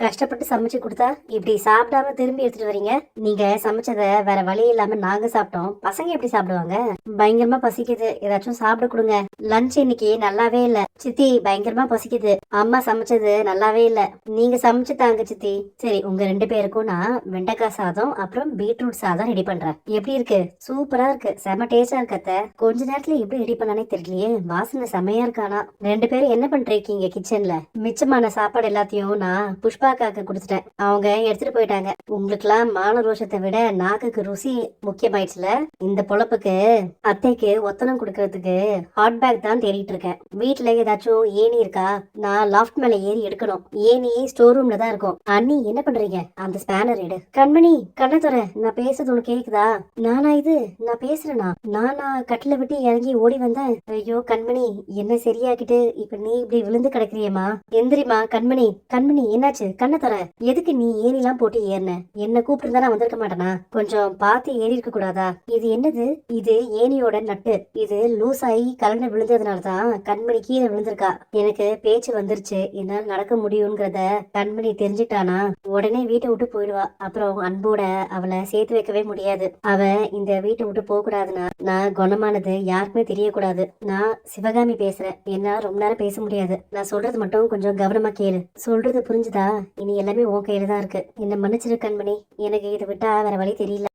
கஷ்டப்பட்டு சமைச்சு கொடுத்தா இப்படி சாப்பிடாம திரும்பி எடுத்துட்டு வரீங்க? நீங்க சமைச்சத வேற வழி இல்லாம நாங்க சாப்பிட்டோம். பசங்க எப்படி சாப்பிடுவாங்க? பயங்கரமா பசிக்குது. ஏதாச்சும் சாப்பிட கொடுங்க. லஞ்ச் இன்னைக்கு நல்லாவே இல்ல. சித்தி பயங்கரமா பசிக்குது. அம்மா சமைச்சது நல்லாவே இல்ல. நீங்க சமைச்சு தாங்க சித்தி. சரி உங்க ரெண்டு பேருக்கும் நான் வெண்டைக்காய் சாதம் அப்புறம் பீட்ரூட் சாதம் ரெடி பண்றேன். எப்படி இருக்கு? சூப்பரா இருக்கு. செம டேஸ்டா இருக்கத்த கொஞ்ச நேரத்துல எப்படி ரெடி பண்ணானே தெரியலையே. வாசனை செமையா இருக்கானா ரெண்டு பேரும் என்ன பண்றீங்க கிச்சன்ல மிச்சமான சாப்பாடு எல்லாத்தையும் நான் புஷ்பா புஷ்பாக்காக்கு கொடுத்துட்டேன். அவங்க எடுத்துட்டு போயிட்டாங்க. உங்களுக்குலாம் மான ரோஷத்தை விட நாக்குக்கு ருசி முக்கியமாயிடுச்சுல? இந்த பொழப்புக்கு அத்தைக்கு ஒத்தனம் கொடுக்கறதுக்கு ஹாட் பேக் தான் தேடிட்டு இருக்கேன். வீட்ல ஏதாச்சும் ஏணி இருக்கா? நான் லாஃப்ட் மேல ஏறி எடுக்கணும். ஏணி ஸ்டோர் ரூம்ல தான் இருக்கும். அண்ணி என்ன பண்றீங்க? அந்த ஸ்பேனர் எடு. கண்மணி கண்ணத்துற நான் பேசுறது உனக்கு கேக்குதா? நானா இது? நான் பேசுறேனா? நானா கட்டில விட்டு இறங்கி ஓடி வந்தேன். ஐயோ கண்மணி என்ன சரியாக்கிட்டு இப்ப நீ இப்படி விழுந்து கிடக்குறியம்மா? எந்திரிமா கண்மணி கண்மணி என்னாச்சு? கண்ணை தர எதுக்கு நீ ஏணிலாம் போட்டு ஏறின? என்ன கூப்பிட்டு நான் வந்திருக்க மாட்டேனா? கொஞ்சம் பார்த்து ஏறி இருக்க கூடாதா? இது என்னது? இது ஏணியோட நட்டு. இது லூஸ் ஆகி கலந்து விழுந்ததுனால தான் கண்மணி கீழே விழுந்திருக்கா. எனக்கு பேச்சு வந்துருச்சு. என்னால் நடக்க முடியுங்கிறத கண்மணி தெரிஞ்சுட்டானா? உடனே வீட்டை விட்டு போயிடுவா. அப்புறம் அன்போட அவளை சேர்த்து வைக்கவே முடியாது. அவ இந்த வீட்டை விட்டு போக கூடாதுன்னா நான் குணமானது யாருக்குமே தெரியக்கூடாது. நான் சிவகாமி பேசுறேன். என்னால ரொம்ப நேரம் பேச முடியாது. நான் சொல்றது மட்டும் கொஞ்சம் கவனமா கேளு. சொல்றது புரிஞ்சுதா? இனி எல்லாமே உன் கையில தான் இருக்கு. என்ன மன்னிச்சிரு கண்மணி. எனக்கு இதை விட்டா வேற வழி தெரியல.